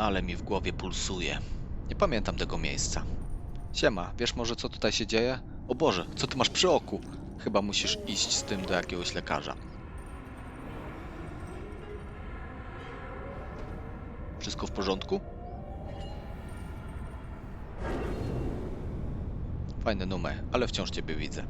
Ale mi w głowie pulsuje. Nie pamiętam tego miejsca. Siema, wiesz może co tutaj się dzieje? O Boże, co ty masz przy oku? Chyba musisz iść z tym do jakiegoś lekarza. Wszystko w porządku? Fajny numer, ale wciąż ciebie widzę.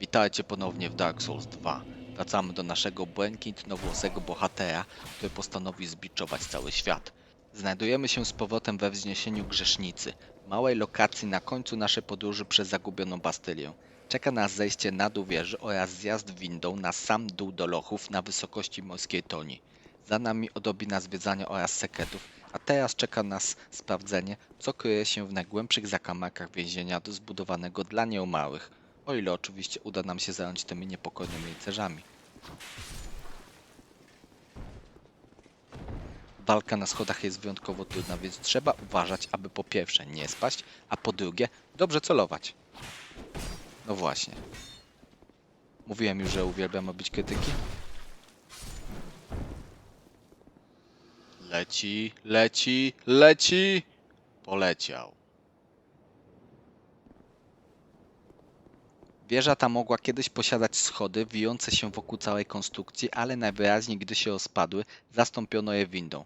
Witajcie ponownie w Dark Souls 2. Wracamy do naszego błękitnowłosego bohatera, który postanowił zbiczować cały świat. Znajdujemy się z powrotem we wzniesieniu Grzesznicy, małej lokacji na końcu naszej podróży przez zagubioną Bastylię. Czeka nas zejście na dół wieży oraz zjazd windą na sam dół do lochów na wysokości morskiej toni. Za nami odrobina zwiedzania oraz sekretów, a teraz czeka nas sprawdzenie, co kryje się w najgłębszych zakamarkach więzienia zbudowanego dla nieumarłych. O ile oczywiście uda nam się zająć tymi niepokojnymi rycerzami. Walka na schodach jest wyjątkowo trudna, więc trzeba uważać, aby po pierwsze nie spaść, a po drugie dobrze celować. No właśnie. Mówiłem już, że uwielbiam robić krytyki. Leci, leci, leci! Poleciał. Wieża ta mogła kiedyś posiadać schody wijące się wokół całej konstrukcji, ale najwyraźniej gdy się rozpadły, zastąpiono je windą.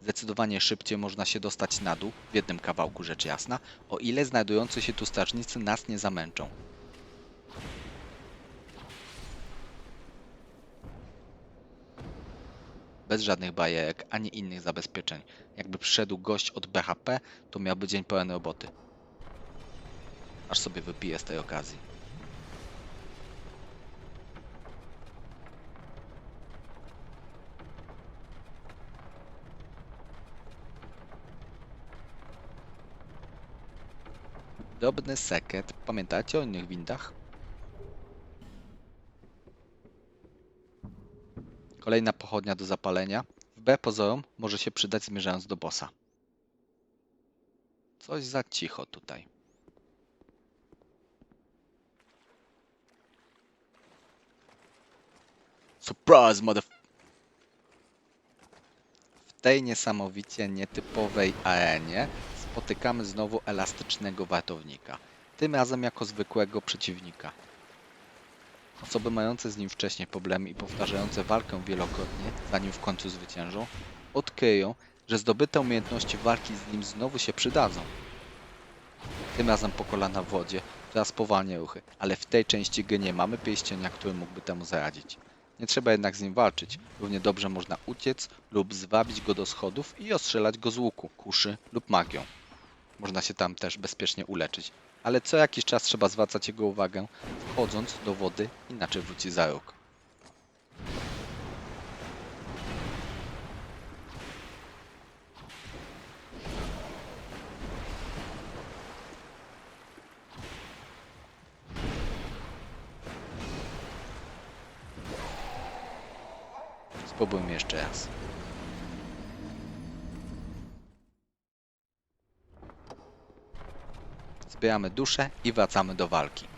Zdecydowanie szybciej można się dostać na dół, w jednym kawałku rzecz jasna, o ile znajdujący się tu strażnicy nas nie zamęczą. Bez żadnych bajerek ani innych zabezpieczeń. Jakby przyszedł gość od BHP, to miałby dzień pełen roboty. Aż sobie wypiję z tej okazji. Drobny sekret. Pamiętacie o innych windach? Kolejna pochodnia do zapalenia. Wbrew pozorom może się przydać zmierzając do bossa. Coś za cicho tutaj. Surprise, mother... W tej niesamowicie nietypowej arenie spotykamy znowu elastycznego wartownika. Tym razem jako zwykłego przeciwnika. Osoby mające z nim wcześniej problemy i powtarzające walkę wielokrotnie, zanim w końcu zwyciężą, odkryją, że zdobyte umiejętności walki z nim znowu się przydadzą. Tym razem po kolana w wodzie, która spowalnia ruchy, ale w tej części gry nie mamy pierścienia, który mógłby temu zaradzić. Nie trzeba jednak z nim walczyć. Równie dobrze można uciec lub zwabić go do schodów i ostrzelać go z łuku, kuszy lub magią. Można się tam też bezpiecznie uleczyć, ale co jakiś czas trzeba zwracać jego uwagę, wchodząc do wody, inaczej wróci za. Spróbujmy jeszcze raz. Zbieramy duszę i wracamy do walki.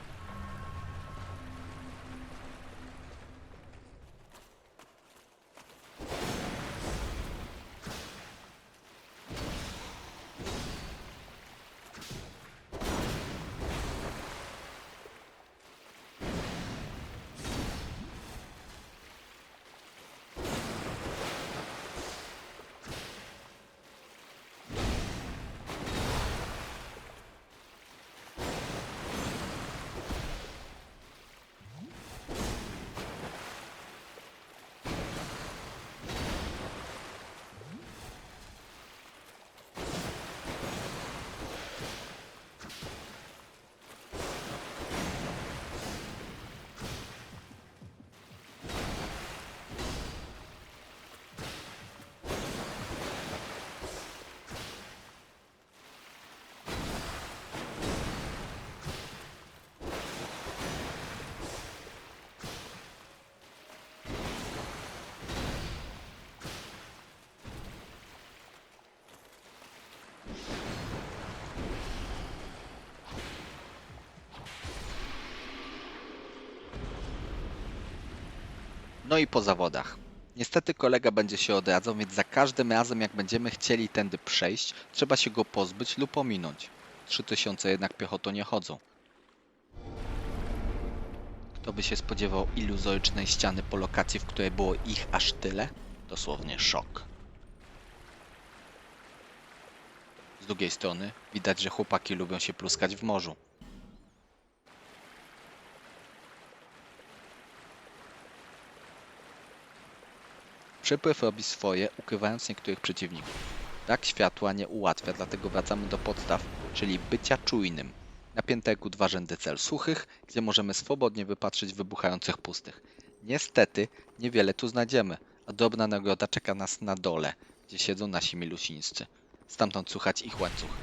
No i po zawodach. Niestety kolega będzie się odradzał, więc za każdym razem jak będziemy chcieli tędy przejść, trzeba się go pozbyć lub ominąć. 3000 jednak piechotą nie chodzą. Kto by się spodziewał iluzorycznej ściany po lokacji, w której było ich aż tyle? Dosłownie szok. Z drugiej strony widać, że chłopaki lubią się pluskać w morzu. Przypływ robi swoje, ukrywając niektórych przeciwników. Brak światła nie ułatwia, dlatego wracamy do podstaw, czyli bycia czujnym. Napięte ku dwa rzędy cel suchych, gdzie możemy swobodnie wypatrzyć wybuchających pustych. Niestety, niewiele tu znajdziemy, a dobra nagroda czeka nas na dole, gdzie siedzą nasi milusińscy. Stamtąd słuchać ich łańcuch.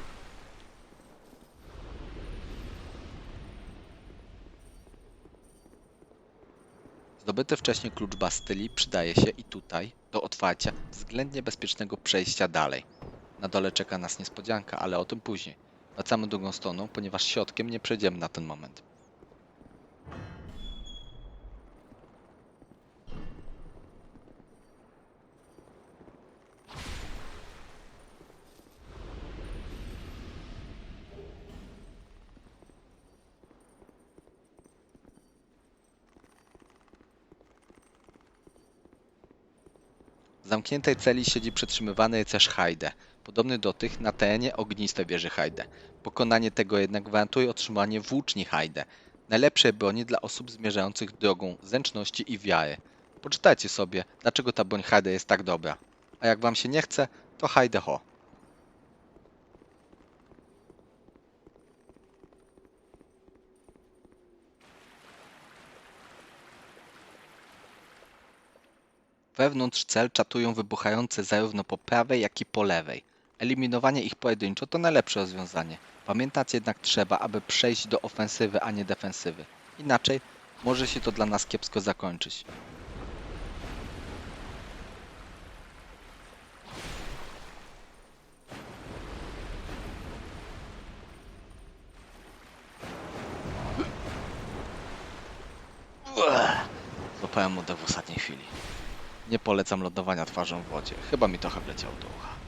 Zdobyty wcześniej klucz Bastylii przydaje się i tutaj do otwarcia względnie bezpiecznego przejścia dalej. Na dole czeka nas niespodzianka, ale o tym później. Wracamy drugą stroną, ponieważ środkiem nie przejdziemy na ten moment. W zamkniętej celi siedzi przetrzymywany rycerz Haide, podobny do tych na terenie ognistej wieży Haide. Pokonanie tego jednak gwarantuje otrzymanie włóczni Haide, najlepszej broni dla osób zmierzających drogą zręczności i wiary. Poczytajcie sobie, dlaczego ta broń Haide jest tak dobra. A jak wam się nie chce, to Haide ho. Wewnątrz cel czatują wybuchające zarówno po prawej, jak i po lewej. Eliminowanie ich pojedynczo to najlepsze rozwiązanie. Pamiętać jednak trzeba, aby przejść do ofensywy, a nie defensywy. Inaczej może się to dla nas kiepsko zakończyć. Złapałem mu w ostatniej chwili. Nie polecam lądowania twarzą w wodzie. Chyba mi trochę wleciał do ucha.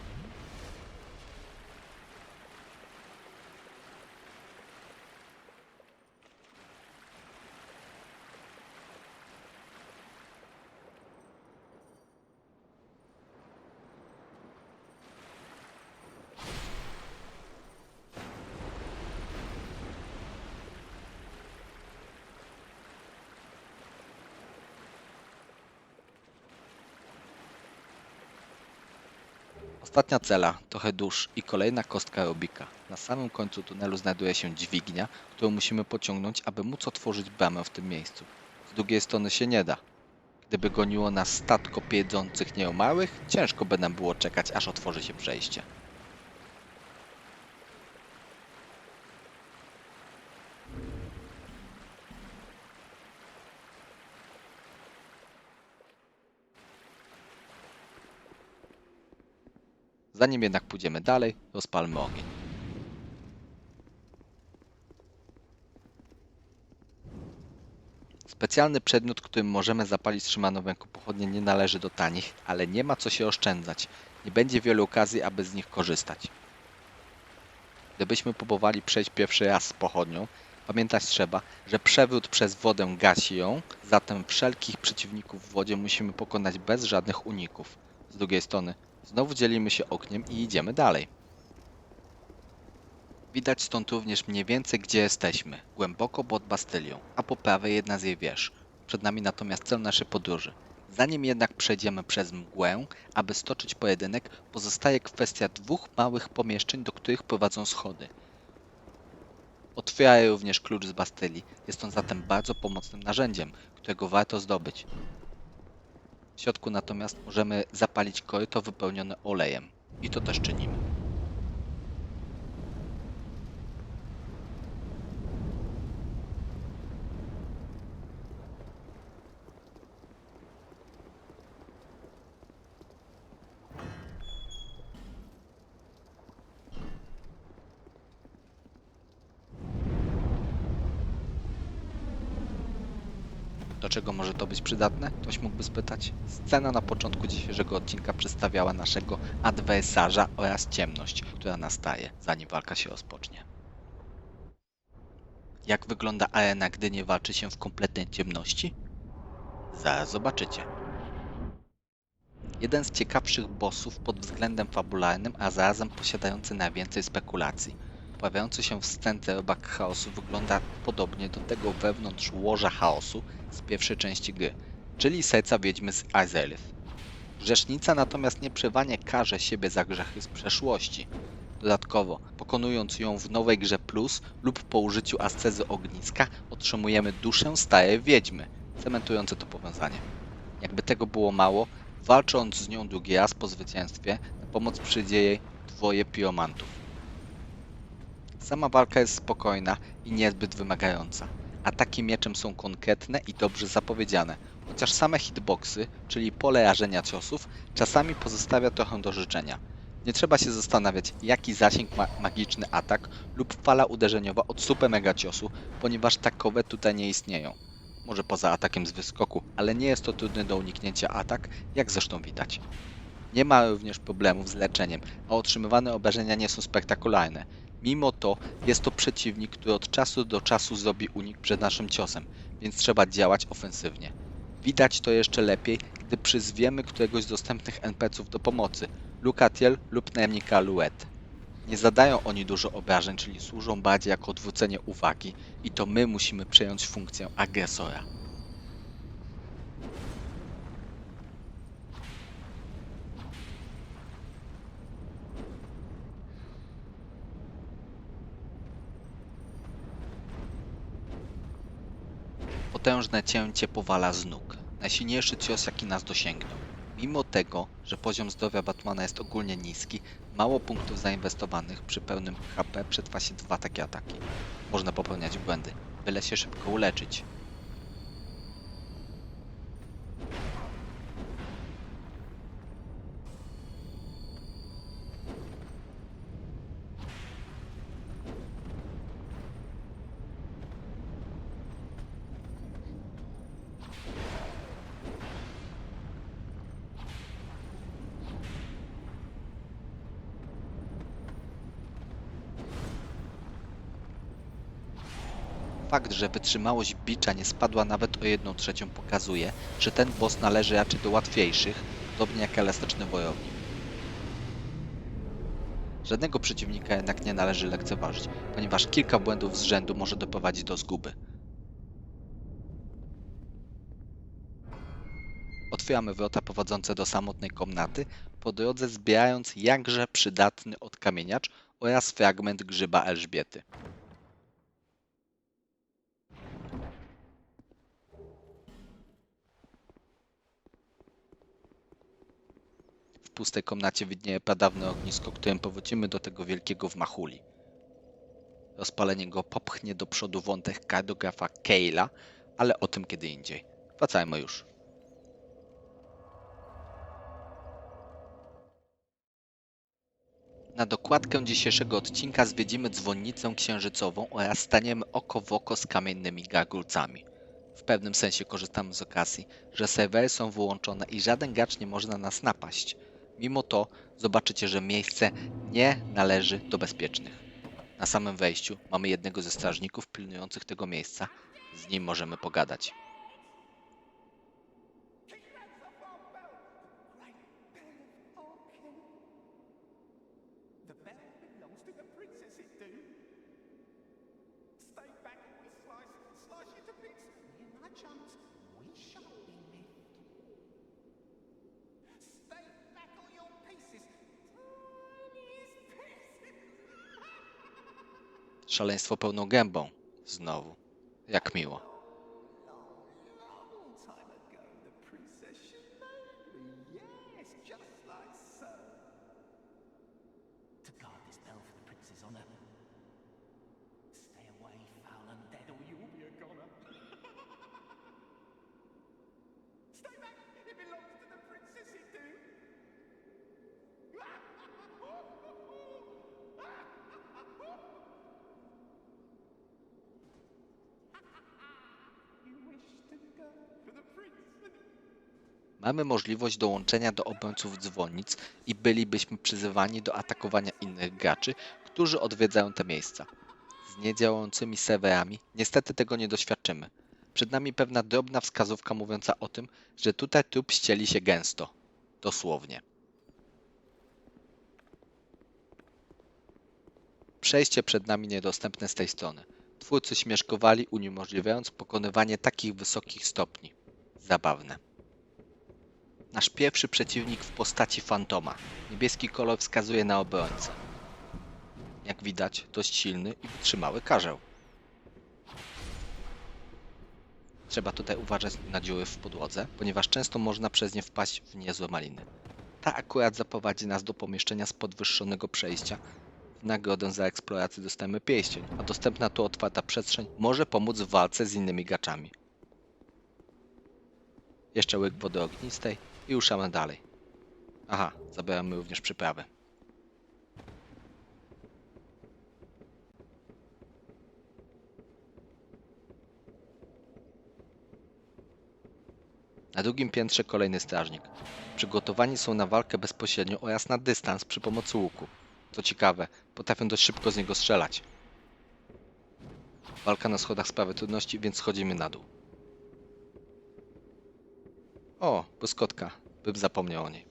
Ostatnia cela, trochę dusz i kolejna kostka Rubika. Na samym końcu tunelu znajduje się dźwignia, którą musimy pociągnąć, aby móc otworzyć bramę w tym miejscu. Z drugiej strony się nie da. Gdyby goniło nas statko piedzących nieomałych, ciężko by nam było czekać, aż otworzy się przejście. Zanim jednak pójdziemy dalej, rozpalmy ogień. Specjalny przedmiot, którym możemy zapalić trzymaną w ręku pochodnie nie należy do tanich, ale nie ma co się oszczędzać. Nie będzie wielu okazji, aby z nich korzystać. Gdybyśmy próbowali przejść pierwszy raz z pochodnią, pamiętać trzeba, że przewrót przez wodę gasi ją, zatem wszelkich przeciwników w wodzie musimy pokonać bez żadnych uników. Z drugiej strony, Znowu dzielimy się ogniem i idziemy dalej. Widać stąd również mniej więcej gdzie jesteśmy, głęboko pod Bastylią, a po prawej jedna z jej wież. Przed nami natomiast cel naszej podróży. Zanim jednak przejdziemy przez mgłę, aby stoczyć pojedynek, pozostaje kwestia dwóch małych pomieszczeń, do których prowadzą schody. Otwiera również klucz z Bastylii. Jest on zatem bardzo pomocnym narzędziem, którego warto zdobyć. W środku natomiast możemy zapalić koryto wypełnione olejem. I to też czynimy. Być przydatne? Ktoś mógłby spytać. Scena na początku dzisiejszego odcinka przedstawiała naszego adwersarza oraz ciemność, która nastaje, zanim walka się rozpocznie. Jak wygląda arena, gdy nie walczy się w kompletnej ciemności? Zaraz zobaczycie. Jeden z ciekawszych bossów pod względem fabularnym, a zarazem posiadający najwięcej spekulacji. Pojawiający się w scence robak chaosu wygląda podobnie do tego wewnątrz łoża chaosu z pierwszej części gry, czyli serca wiedźmy z Azelith. Grzesznica natomiast nieprzewanie karze siebie za grzechy z przeszłości. Dodatkowo, pokonując ją w nowej grze plus lub po użyciu ascezy ogniska, otrzymujemy duszę starej wiedźmy, cementujące to powiązanie. Jakby tego było mało, walcząc z nią drugi raz po zwycięstwie, na pomoc przyjdzie jej dwoje piromantów. Sama walka jest spokojna i niezbyt wymagająca. Ataki mieczem są konkretne i dobrze zapowiedziane, chociaż same hitboxy, czyli pole rażenia ciosów, czasami pozostawia trochę do życzenia. Nie trzeba się zastanawiać, jaki zasięg ma magiczny atak lub fala uderzeniowa od super mega ciosu, ponieważ takowe tutaj nie istnieją. Może poza atakiem z wyskoku, ale nie jest to trudny do uniknięcia atak, jak zresztą widać. Nie ma również problemów z leczeniem, a otrzymywane obrażenia nie są spektakularne. Mimo to jest to przeciwnik, który od czasu do czasu zrobi unik przed naszym ciosem, więc trzeba działać ofensywnie. Widać to jeszcze lepiej, gdy przyzwiemy któregoś z dostępnych NPC-ów do pomocy, Lukatiel lub najemnika Luet. Nie zadają oni dużo obrażeń, czyli służą bardziej jako odwrócenie uwagi i to my musimy przejąć funkcję agresora. Potężne cięcie powala z nóg. Najsilniejszy cios, jaki nas dosięgnął. Mimo tego, że poziom zdrowia Batmana jest ogólnie niski, mało punktów zainwestowanych przy pełnym HP przetrwa się dwa takie ataki. Można popełniać błędy, byle się szybko uleczyć. Że wytrzymałość bicza nie spadła nawet o jedną trzecią pokazuje, że ten boss należy raczej do łatwiejszych, podobnie jak elastyczny wojownik. Żadnego przeciwnika jednak nie należy lekceważyć, ponieważ kilka błędów z rzędu może doprowadzić do zguby. Otwieramy wrota prowadzące do samotnej komnaty, po drodze zbierając jakże przydatny odkamieniacz oraz fragment grzyba Elżbiety. Pustej komnacie widnieje pradawne ognisko, którym powrócimy do tego wielkiego w Machuli. Rozpalenie go popchnie do przodu wątek kartografa Keila, ale o tym kiedy indziej. Wracajmy już. Na dokładkę dzisiejszego odcinka zwiedzimy dzwonnicę księżycową oraz staniemy oko w oko z kamiennymi gargulcami. W pewnym sensie korzystamy z okazji, że serwery są wyłączone i żaden gracz nie może na nas napaść. Mimo to zobaczycie, że miejsce nie należy do bezpiecznych. Na samym wejściu mamy jednego ze strażników pilnujących tego miejsca. Z nim możemy pogadać. Szaleństwo pełną gębą. Znowu. Jak miło. Mamy możliwość dołączenia do obrońców dzwonnic i bylibyśmy przyzywani do atakowania innych graczy, którzy odwiedzają te miejsca. Z niedziałającymi serwerami niestety tego nie doświadczymy. Przed nami pewna drobna wskazówka mówiąca o tym, że tutaj trup ścieli się gęsto. Dosłownie. Przejście przed nami niedostępne z tej strony. Twórcy śmieszkowali, uniemożliwiając pokonywanie takich wysokich stopni. Zabawne. Nasz pierwszy przeciwnik w postaci fantoma. Niebieski kolor wskazuje na obrońcę. Jak widać, dość silny i wytrzymały karzeł. Trzeba tutaj uważać na dziury w podłodze, ponieważ często można przez nie wpaść w niezłe maliny. Ta akurat zaprowadzi nas do pomieszczenia z podwyższonego przejścia. W nagrodę za eksplorację dostajemy pierścień, a dostępna tu otwarta przestrzeń może pomóc w walce z innymi gaczami. Jeszcze łyk wody ognistej i ruszamy dalej. Aha, zabieramy również przyprawy. Na drugim piętrze kolejny strażnik. Przygotowani są na walkę bezpośrednio oraz na dystans przy pomocy łuku. Co ciekawe, potrafią dość szybko z niego strzelać. Walka na schodach sprawia trudności, więc schodzimy na dół. O, błyskotka. Bym zapomniał o niej.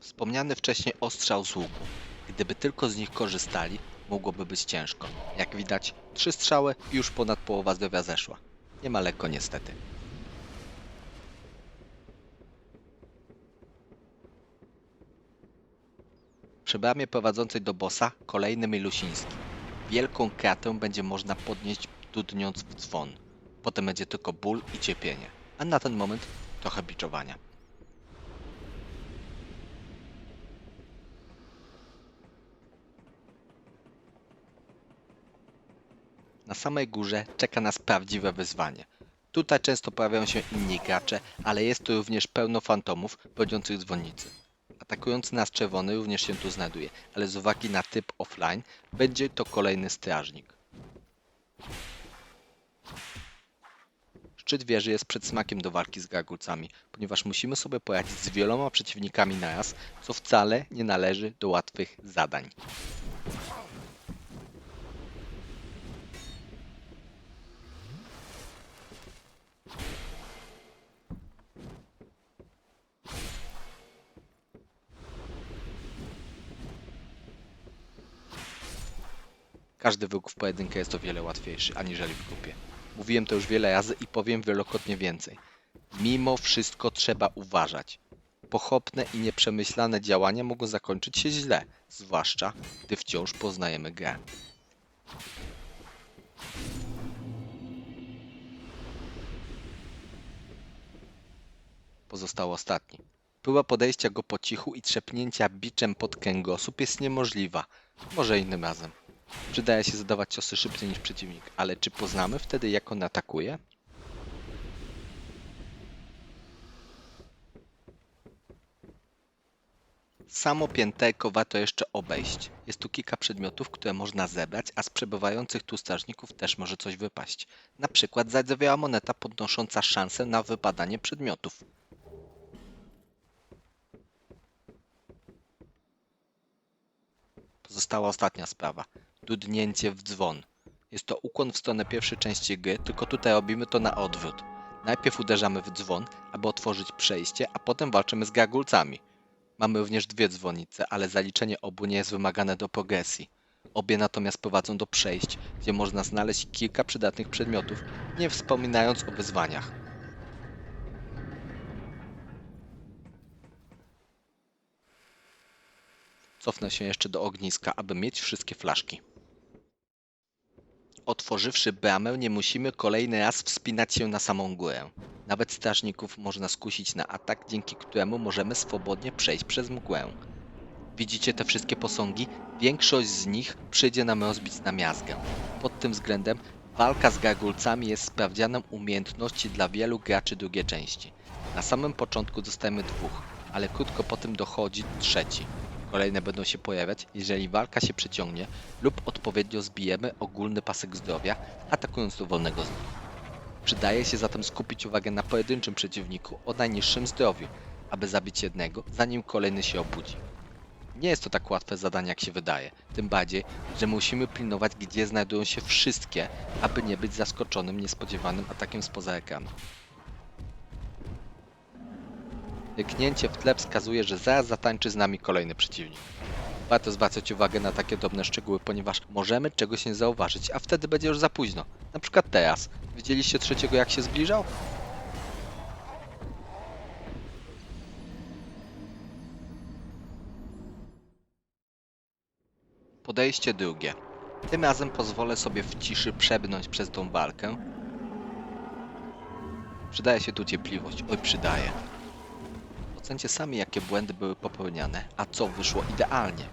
Wspomniany wcześniej ostrzał z łuku. Gdyby tylko z nich korzystali, mogłoby być ciężko. Jak widać, trzy strzały i już ponad połowa zdrowia zeszła. Nie ma lekko niestety. Przy bramie prowadzącej do bossa kolejny Milusiński. Wielką kratę będzie można podnieść dudniąc w dzwon. Potem będzie tylko ból i cierpienie. A na ten moment trochę biczowania. Na samej górze czeka nas prawdziwe wyzwanie. Tutaj często pojawiają się inni gracze, ale jest tu również pełno fantomów broniących dzwonnicy. Atakujący nas czerwony również się tu znajduje, ale z uwagi na typ offline będzie to kolejny strażnik. Szczyt wieży jest przedsmakiem do walki z gargulcami, ponieważ musimy sobie poradzić z wieloma przeciwnikami naraz, co wcale nie należy do łatwych zadań. Każdy wyłk w pojedynkę jest o wiele łatwiejszy aniżeli w grupie. Mówiłem to już wiele razy i powiem wielokrotnie więcej. Mimo wszystko trzeba uważać. Pochopne i nieprzemyślane działania mogą zakończyć się źle, zwłaszcza gdy wciąż poznajemy grę. Pozostał ostatni. Próba podejścia go po cichu i trzepnięcia biczem pod kręgosłup jest niemożliwa. Może innym razem. Przydaje się zadawać ciosy szybciej niż przeciwnik, ale czy poznamy wtedy jak on atakuje? Samo pięterko warto jeszcze obejść. Jest tu kilka przedmiotów, które można zebrać, a z przebywających tu strażników też może coś wypaść. Na przykład zardzewiała moneta podnosząca szansę na wypadanie przedmiotów. Pozostała ostatnia sprawa. Dudnięcie w dzwon. Jest to ukłon w stronę pierwszej części gry, tylko tutaj robimy to na odwrót. Najpierw uderzamy w dzwon, aby otworzyć przejście, a potem walczymy z gargulcami. Mamy również dwie dzwonice, ale zaliczenie obu nie jest wymagane do progresji. Obie natomiast prowadzą do przejść, gdzie można znaleźć kilka przydatnych przedmiotów, nie wspominając o wyzwaniach. Cofnę się jeszcze do ogniska, aby mieć wszystkie flaszki. Otworzywszy bramę, nie musimy kolejny raz wspinać się na samą górę. Nawet strażników można skusić na atak, dzięki któremu możemy swobodnie przejść przez mgłę. Widzicie te wszystkie posągi? Większość z nich przyjdzie nam rozbić na miazgę. Pod tym względem walka z gargulcami jest sprawdzianem umiejętności dla wielu graczy drugiej części. Na samym początku dostajemy dwóch, ale krótko po tym dochodzi trzeci. Kolejne będą się pojawiać, jeżeli walka się przeciągnie lub odpowiednio zbijemy ogólny pasek zdrowia, atakując do wolnego z nich. Przydaje się zatem skupić uwagę na pojedynczym przeciwniku o najniższym zdrowiu, aby zabić jednego, zanim kolejny się obudzi. Nie jest to tak łatwe zadanie, jak się wydaje, tym bardziej, że musimy pilnować, gdzie znajdują się wszystkie, aby nie być zaskoczonym niespodziewanym atakiem spoza ekranu. Ryknięcie w tle wskazuje, że zaraz zatańczy z nami kolejny przeciwnik. Warto zwracać uwagę na takie drobne szczegóły, ponieważ możemy czegoś nie zauważyć, a wtedy będzie już za późno. Na przykład teraz. Widzieliście trzeciego jak się zbliżał? Podejście drugie. Tym razem pozwolę sobie w ciszy przebrnąć przez tą walkę. Przydaje się tu cierpliwość, oj przydaje. Ocencie sami jakie błędy były popełniane, a co wyszło idealnie.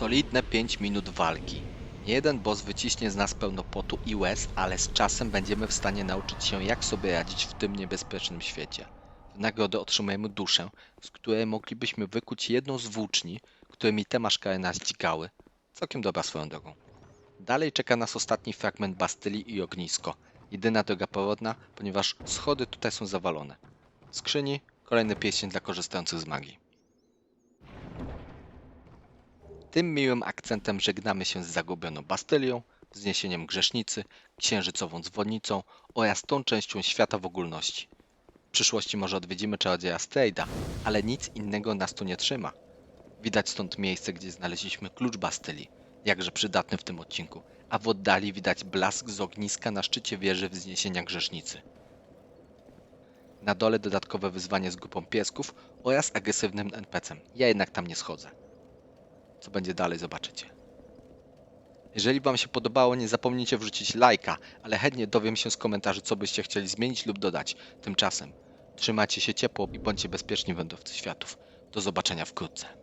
Solidne 5 minut walki. Nie jeden boss wyciśnie z nas pełno potu i łez, ale z czasem będziemy w stanie nauczyć się jak sobie radzić w tym niebezpiecznym świecie. W nagrodę otrzymujemy duszę, z której moglibyśmy wykuć jedną z włóczni, którymi te maszkary nas dźgały. Całkiem dobra swoją drogą. Dalej czeka nas ostatni fragment Bastylii i ognisko. Jedyna droga powrotna, ponieważ schody tutaj są zawalone. Skrzyni kolejny pieśń dla korzystających z magii. Tym miłym akcentem żegnamy się z zagubioną Bastylią, wzniesieniem grzesznicy, księżycową dzwonnicą oraz tą częścią świata w ogólności. W przyszłości może odwiedzimy czarodzieja Strejda, ale nic innego nas tu nie trzyma. Widać stąd miejsce, gdzie znaleźliśmy klucz Bastylii, jakże przydatny w tym odcinku, a w oddali widać blask z ogniska na szczycie wieży wzniesienia grzesznicy. Na dole dodatkowe wyzwanie z grupą piesków oraz agresywnym NPC-em. Ja jednak tam nie schodzę. Co będzie dalej, zobaczycie. Jeżeli Wam się podobało, nie zapomnijcie wrzucić lajka, ale chętnie dowiem się z komentarzy, co byście chcieli zmienić lub dodać. Tymczasem trzymajcie się ciepło i bądźcie bezpieczni wędrowcy światów. Do zobaczenia wkrótce.